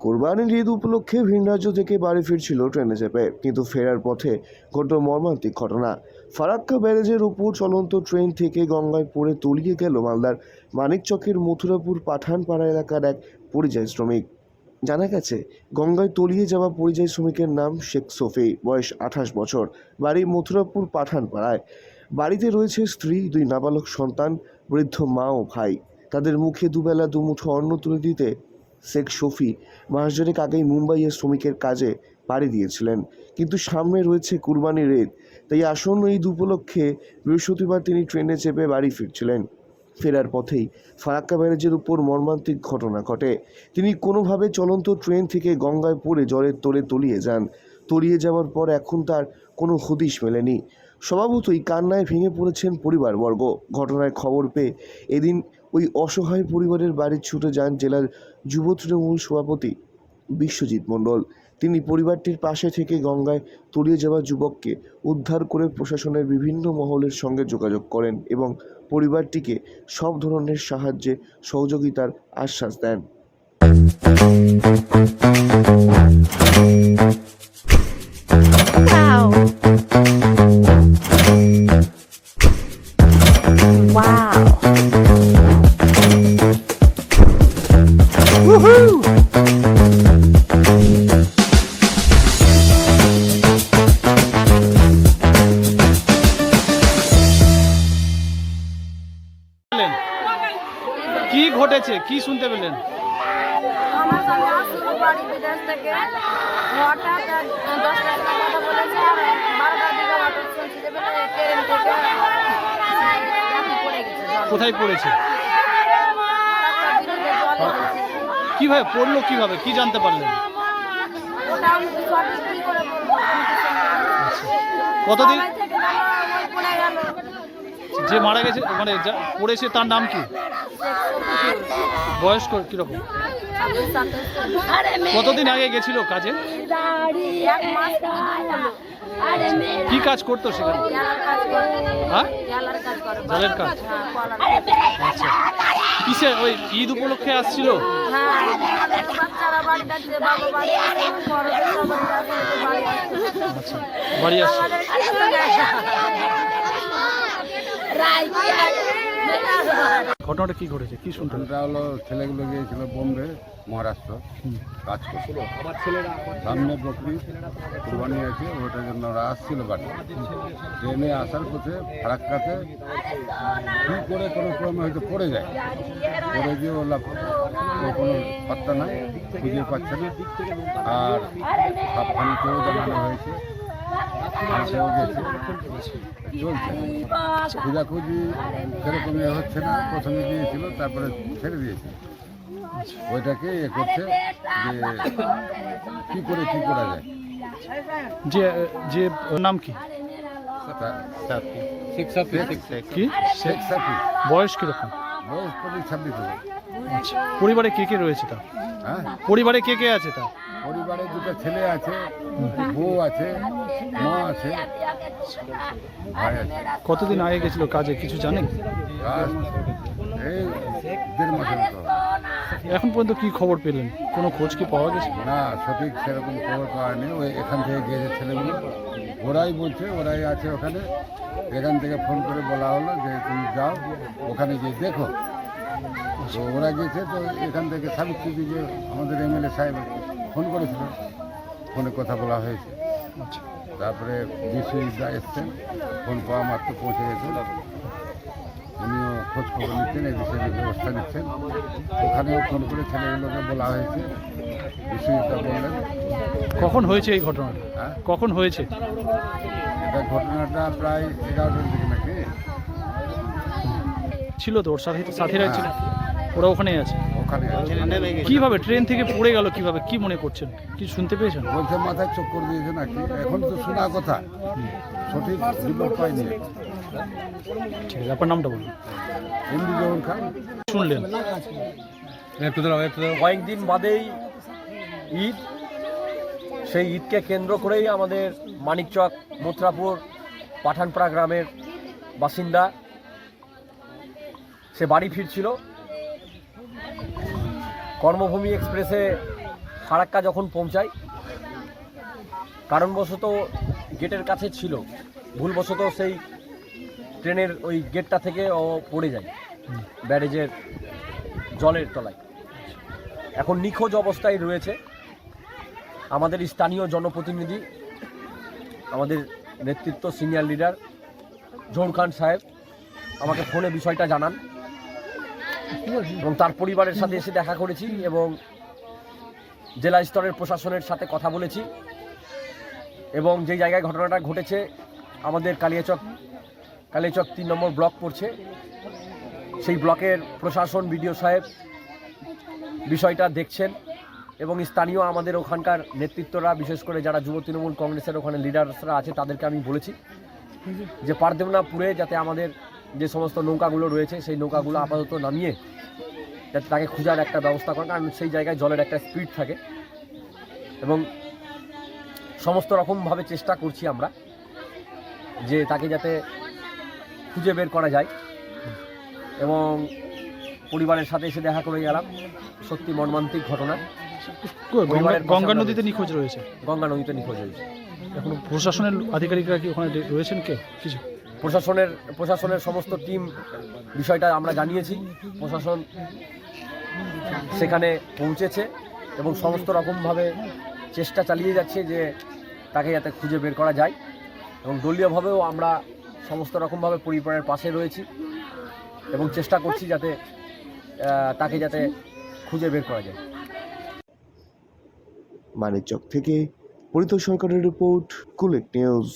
কোরবানির ঈদ উপলক্ষে ভিন রাজ্য থেকে বাড়ি ফিরছিল ট্রেনে চেপে, কিন্তু ফেরার পথে ঘটল মর্মান্তিক ঘটনা। ফারাক্কা ব্যারেজের উপর চলন্ত ট্রেন থেকে গঙ্গায় পড়ে তলিয়ে গেল মালদার মানিকচকের মথুরাপুর পাঠানপাড়া এলাকার এক পরিযায়ী শ্রমিক। জানা গেছে, গঙ্গায় তলিয়ে যাওয়া পরিযায়ী শ্রমিকের নাম শেখ সফি বয়স আঠাশ বছর, বাড়ি মথুরাপুর পাঠানপাড়ায়। বাড়িতে রয়েছে স্ত্রী, দুই নাবালক সন্তান, বৃদ্ধ মা ও ভাই। তাদের মুখে দুবেলা দুমুঠো অন্ন তুলে দিতে শেখ শফি মাসজনেক আগেই মুম্বাইয়ের শ্রমিকের কাজে পাড়ি দিয়েছিলেন। কিন্তু সামনে রয়েছে কুরবানির ঈদ। তাই আসন্ন ঈদ উপলক্ষে বৃহস্পতিবার তিনি ট্রেনে চেপে বাড়ি ফিরছিলেন। ফেরার পথেই ফারাক্কা ব্যারেজের উপর মর্মান্তিক ঘটনা ঘটে। তিনি কোনোভাবে চলন্ত ট্রেন থেকে গঙ্গায় পড়ে জলের তোলে তলিয়ে যান। তলিয়ে যাওয়ার পর এখন তার কোনো হদিশ মেলেনি। স্বভাবতই কান্নায় ভেঙে পড়েছেন পরিবারবর্গ। ঘটনার খবর পেয়ে এদিন ওই অসহায় পরিবারের বাড়ি ছুটে যান জেলার যুব তৃণমূল সভাপতি বিশ্বজিৎ মণ্ডল। তিনি পরিবারটির পাশে থেকে গঙ্গায় তলিয়ে যাওয়া যুবককে উদ্ধার করে প্রশাসনের বিভিন্ন মহলের সঙ্গে যোগাযোগ করেন এবং পরিবারটিকে সব ধরনের সাহায্যে সহযোগিতার আশ্বাস দেন। কি ঘটেছে? কি শুনতে পেলেন? আমার সঙ্গে আসলো বাড়ি বিদেশ থেকে। হঠাৎ এক কথা বলেছে আর বারোটার দিকে হঠাৎ শুনছি যে ট্রেন থেকে এখন পড়ে গেছে। জল। কোথায় পড়েছে। কীভাবে পড়ল কীভাবে? কি জানতে পারলেন। কতদিন? যে মারা গেছে মানে পড়েছে তার নাম কি? বয়স ক- কীরকম? কতদিন আগে গেছিল কাজে? কি কাজ করতো সেখানে? হ্যাঁ? জলের কাজ। আচ্ছা। কিসে ওই ঈদ উপলক্ষে আসছিল? হ্যাঁ। বাড়ি আসছে। ঘটনাটা কি ঘটেছে? কি শুনতে এটা হলো, ছেলেগুলো গিয়েছিল বোম্বে, মহারাষ্ট্র, কাজ করছিল। সামনে বকরি কুরবানি আছে, ওটার জন্য ওরা আসছিল বাড়ি। ট্রেনে আসার পথে, ফারাক্কাতে কী করে কোনো ক্রমে হয়তো পড়ে যায়, পড়ে গিয়ে ওলা কোনো পাত্তা নাই, খুঁজে পাচ্ছে না। আর সাবধানিতেও জানানো হয়েছে। চলছে খোঁজাখুঁজি সেরকম ইয়ে হচ্ছে না প্রথমে দিয়েছিল তারপরে ছেড়ে দিয়েছে। ওইটাকে এ করছে যে কী করে কী করা যায়। যে যে ওর নাম কি? বয়স কীরকম? বয়স পঁচিশ ছাব্বিশ আচ্ছা পরিবারে কে কে রয়েছে তা হ্যাঁ। পরিবারে কে কে আছে তা পরিবারে দুটো ছেলে আছে বউ আছে মা আছে। কতদিন আগে গেছিল কাজে? কিছু জানেন? এখন পর্যন্ত কি খবর পেলেন? কোনো খোঁজ কি পাওয়া গেছে? না সঠিক সেরকম খবর পাওয়া নেই ওই এখান থেকে গিয়েছে ছেলেগুলো। ওরাই বলছে ওরাই আছে ওখানে। এখান থেকে ফোন করে বলা হলো যে তুমি যাও ওখানে গিয়ে দেখো। তো ওরা গেছে তো এখান থেকে সাবিত্রী দিকে আমাদের এমএলএ সাহেব ফোন করেছিল। ফোনে কথা বলা হয়েছে। আচ্ছা। তারপরে বিশ্বজিৎদা এসছেন ফোন পাওয়া মাত্র পৌঁছে গেছেন উনিও খোঁজ খবর নিচ্ছেন এই বিষয়ে ব্যবস্থা নিচ্ছেন। ওখানেও ফোন করে ছেলেগুলোকে বলা হয়েছে। বিশ্বজিৎদা বললেন কখন হয়েছে এই ঘটনাটা? হ্যাঁ? কখন হয়েছে? এটা ঘটনাটা প্রায় এগারোটার দিকে নাকি? ছিল তো ওর সাথে সাথীরা ছিল। ওরা ওখানেই আছে। ওখানে। কীভাবে ট্রেন থেকে পড়ে গেল কীভাবে? কি মনে করছেন? কি শুনতে পেয়েছেন? বলছে মাথায় চক্কর দিয়েছে নাকি? এখন তো শোনা কথা। সঠিক রিপোর্ট পাইনি। ঠিক আছে আপনার নামটা বলুন। এমডি খান। শুনলেন। কয়েকদিন বাদেই ঈদ। সেই ঈদকে কেন্দ্র করেই আমাদের মানিকচক মথুরাপুর পাঠানপাড়া গ্রামের বাসিন্দা সে বাড়ি ফিরছিল। কর্মভূমি এক্সপ্রেসে ফারাক্কা যখন পৌঁছায়, কারণবশত গেটের কাছে ছিল, ভুলবশত সেই ট্রেনের ওই গেটটা থেকে ও পড়ে যায়, ব্যারেজের জলের তলায়। এখন নিখোঁজ অবস্থায় রয়েছে আমাদের স্থানীয় জনপ্রতিনিধি, আমাদের নেতৃত্ব সিনিয়র লিডার জোর খান সাহেব। আমাকে ফোনে বিষয়টা জানান। এবং তার পরিবারের সাথে এসে দেখা করেছি এবং জেলা স্তরের প্রশাসনের সাথে কথা বলেছি। এবং যে জায়গায় ঘটনাটা ঘটেছে, আমাদের কালিয়াচক কালিয়াচক তিন নম্বর ব্লক পড়ছে। সেই ব্লকের প্রশাসন, বিডিও সাহেব বিষয়টা দেখছেন এবং স্থানীয় আমাদের ওখানকার নেতৃত্বরা, বিশেষ করে যারা যুব তৃণমূল কংগ্রেসের ওখানে লিডার্সরা আছে, তাদেরকে আমি বলেছি যে পারদেবনাপুরে যাতে আমাদের যে সমস্ত নৌকাগুলো রয়েছে সেই নৌকাগুলো আপাতত নামিয়ে যাতে তাকে খোঁজার একটা ব্যবস্থা করেন কারণ সেই জায়গায় জলের একটা স্পিড থাকে। এবং সমস্ত রকমভাবে চেষ্টা করছি আমরা যে তাকে যাতে খুঁজে বের করা যায়। এবং পরিবারের সাথে এসে দেখা করে গেলাম। সত্যি মর্মান্তিক ঘটনা। গঙ্গা- নদীতে নিখোঁজ রয়েছে? গঙ্গা নদীতে নিখোঁজ রয়েছে। এখন প্রশাসনের আধিকারিকরা কি ওখানে রয়েছেন কে? কিছু প্রশাসনের প্রশাসনের সমস্ত টিম বিষয়টা আমরা জানিয়েছি। প্রশাসন সেখানে পৌঁছেছে এবং সমস্ত রকমভাবে চেষ্টা চালিয়ে যাচ্ছে যে তাকে যাতে খুঁজে বের করা যায় এবং দলীয়ভাবেও আমরা সমস্ত রকমভাবে পরিবারের পাশে রয়েছি এবং চেষ্টা করছি যাতে তাকে যাতে খুঁজে বের করা যায়। মানিকচক থেকে পরিত সরকারের রিপোর্ট, কুলেক নিউজ।